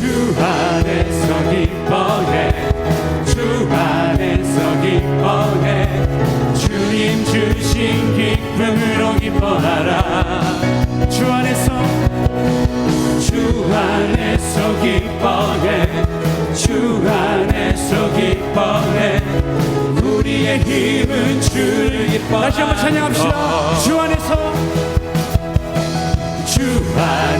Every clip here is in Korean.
주 안에서 기뻐해. 주 안에서 기뻐해. 주님 주신 기쁨으로 기뻐하라. 주 안에서 주 안에서 기뻐해. 주 안에서 기뻐해. 우리의 힘은 주를 기뻐하는 다시 한번 찬양합시다. 주 안에서 주 안에서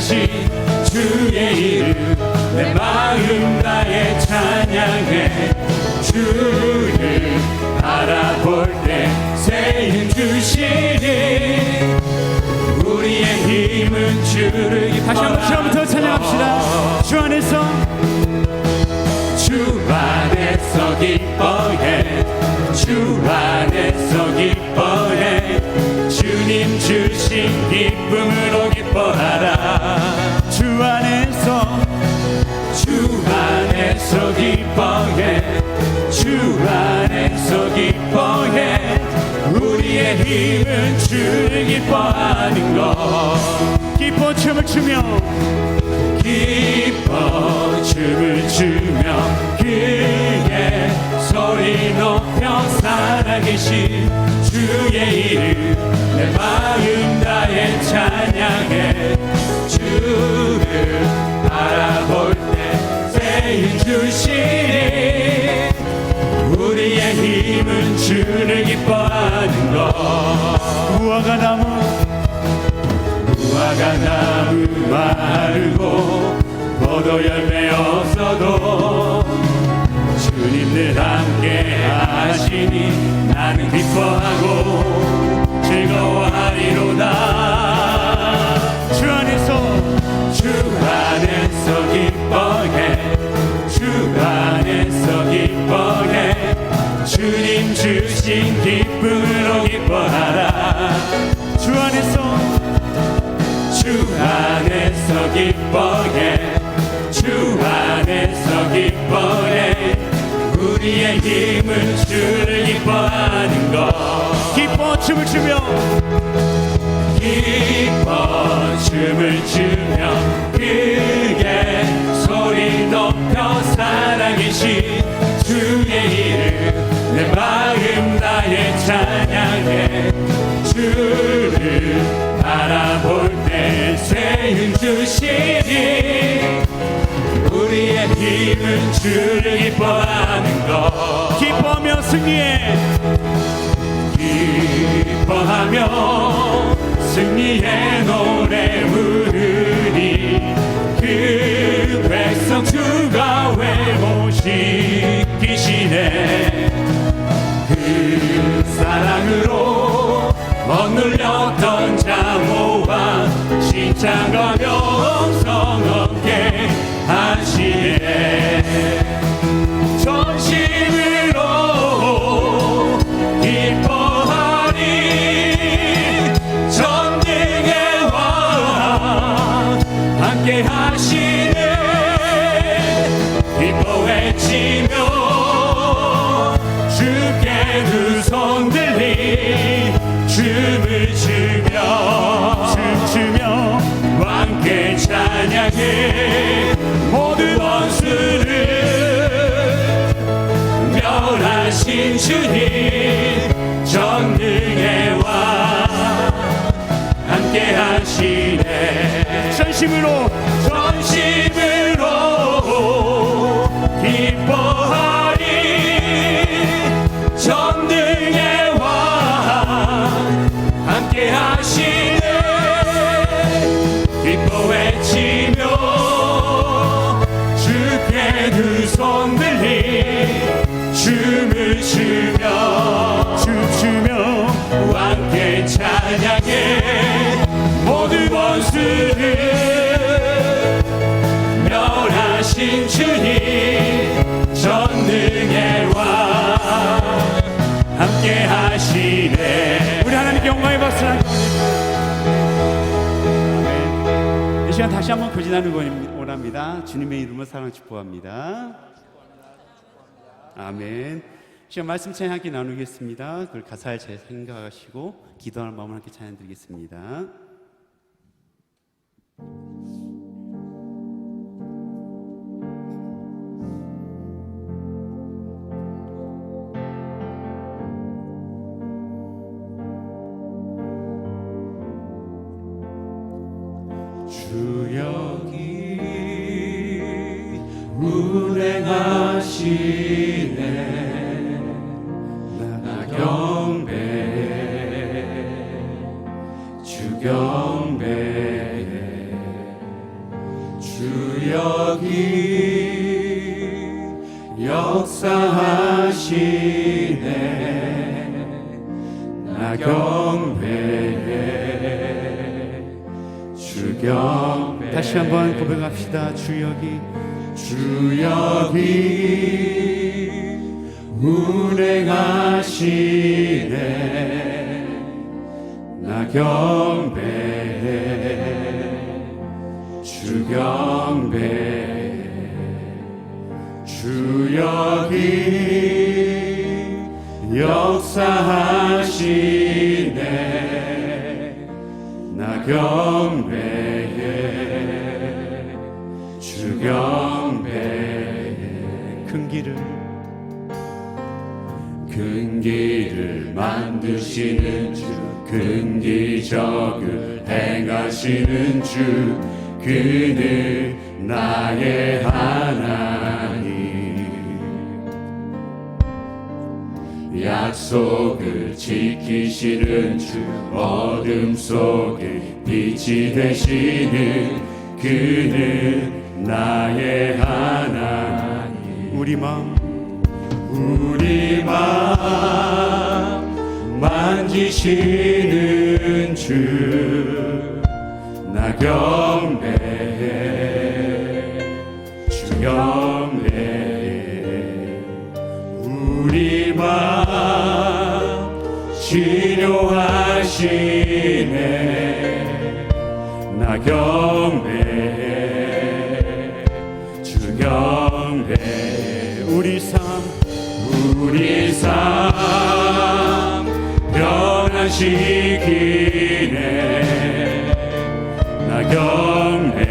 살아계신 주의 이름 내 마음 다해 찬양해 주를 바라볼 때 새힘 주시니 우리의 힘은 주를 다시 한번 처음부터 찬양합시다. 주 안에서 주 안에서 기 힘은 주를 기뻐하는 것. 기뻐 춤을 추며. 기뻐 춤을 추며 크게 소리 높여 살아계신 주의 이름 내 마음 다해 찬양해. 주를 바라볼 때 새힘 주시니 우리의 힘은 주를 기뻐하는 것. 무화과 나무. 무화과 나무 마르고 포도 열매 없어도 주님 늘 함께 하시니 나는 기뻐하고 즐거워하리로다 주님 주신 기쁨으로 기뻐하라. 주 안에서 주 안에서 기뻐해. 주 안에서 기뻐해. 우리의 힘은 주를 기뻐하는 것. 기뻐 춤을 추며. 기뻐 춤을 추며 크게 소리 높여 내 마음 다해 찬양해 주를 바라볼 때 새힘 주시니 우리의 힘은 주를 기뻐하는 것. 기뻐하며 승리해. 기뻐하며 승리의 노래 부르 주님 전능의 왕 함께 하시네 전심으로. 전심으로 기뻐하리. 전능의 왕 함께 하시네 기뻐 외치며 주께 두손 들리 춤추며 춤추며 왕께 찬양해. 모든 원수를 멸하신 주님 전능의 왕 함께 하시네. 우리 하나님께 영광의 박수를 네. 이 시간 다시 한번 부진하는 거 원합니다. 주님의 이름을 사랑 축복합니다. 아멘. 이 시간 말씀 찬양 함께 나누겠습니다. 그걸 가사를 잘 생각하시고 기도하는 마음을 함께 찬양 드리겠습니다. 주여 나 경배해 주경 다시 한번 고백합시다. 주 여기. 주 여기 운행하시네. 나 경배해 주 경배해 주 여기 역사하시네 나 경배해 주 경배해 큰 길을 큰 길을 만드시는 주, 큰 기적을 행하시는 주, 그는 나의 하나님. 약속을 지키시는 주, 어둠 속에 빛이 되시는 그는 나의 하나님. 우리 마음 우리 마음 만지시는 주, 나 경배해, 주 경배해. 우리 마음 치료하시네, 나 경배해, 주 경배해. 우리 삶 우리 삶 변화시키네. 나 경배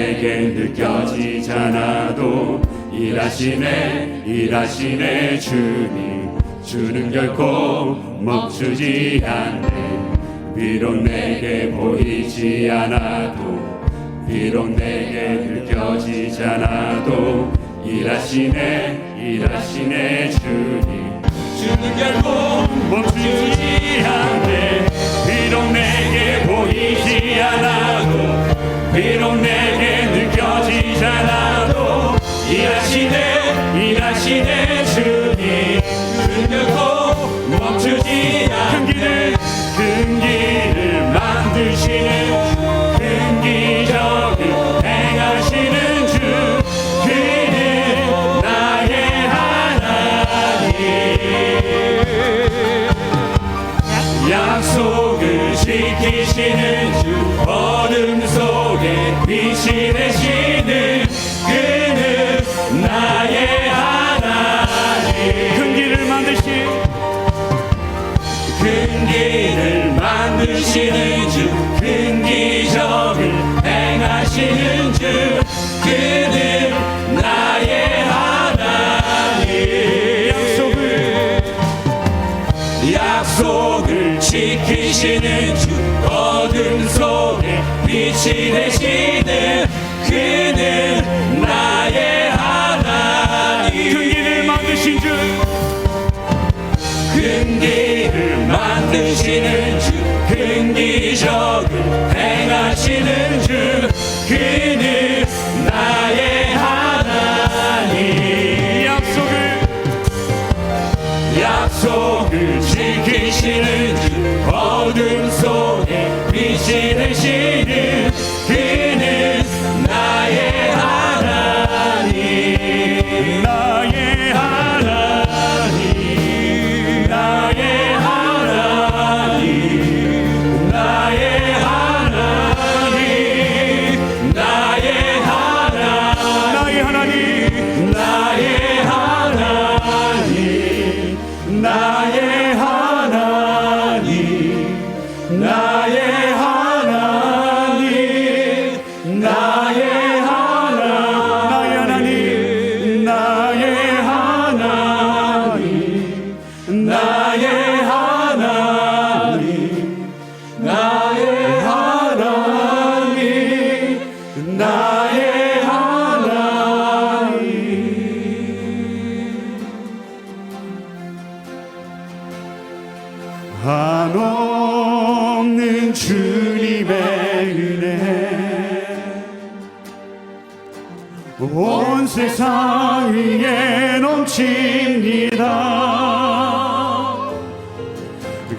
내게 느껴지지 않아도 일하시네 일하시네 주님 주는 결코 멈추지 않네. 비록 내게 보이지 않아도 비록 내게 느껴지지 않아도 일하시네 일하시네 주님 주는 결코 멈추지 않네. 비록 내게 보이지 않아도 비록 내 대신해 주님. 그녀도 멈추지 않는 큰 길을 큰 길을 만드시네 큰 기적을 행하시는 주 그는 나의 하나님. 약속을 지키시는 주 어둠 속에 빛이 되시는 쓰시는 주 큰 기적을 행하시는 주 그는 나의 하나님. 약속을 약속을 지키시는 주 어둠 속에 빛이 되시는 그는 나의 하나님. 그 길을 만드신 주큰 길을 만드시는 주 이적을 행하시는 주 그는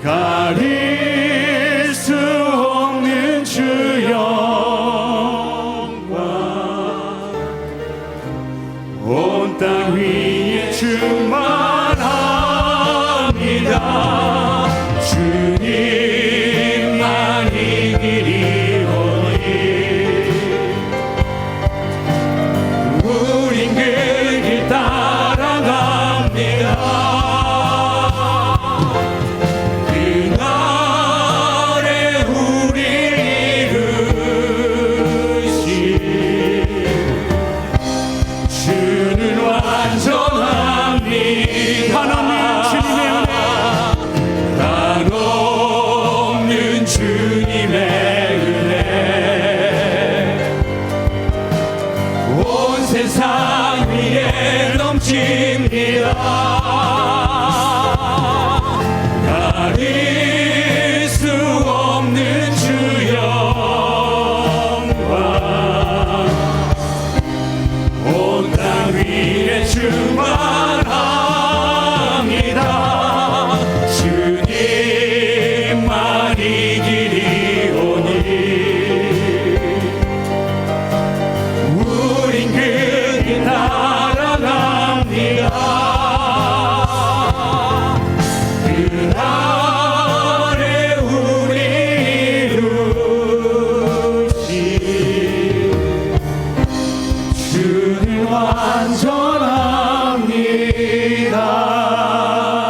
God. 세상 위에 넘칩니다.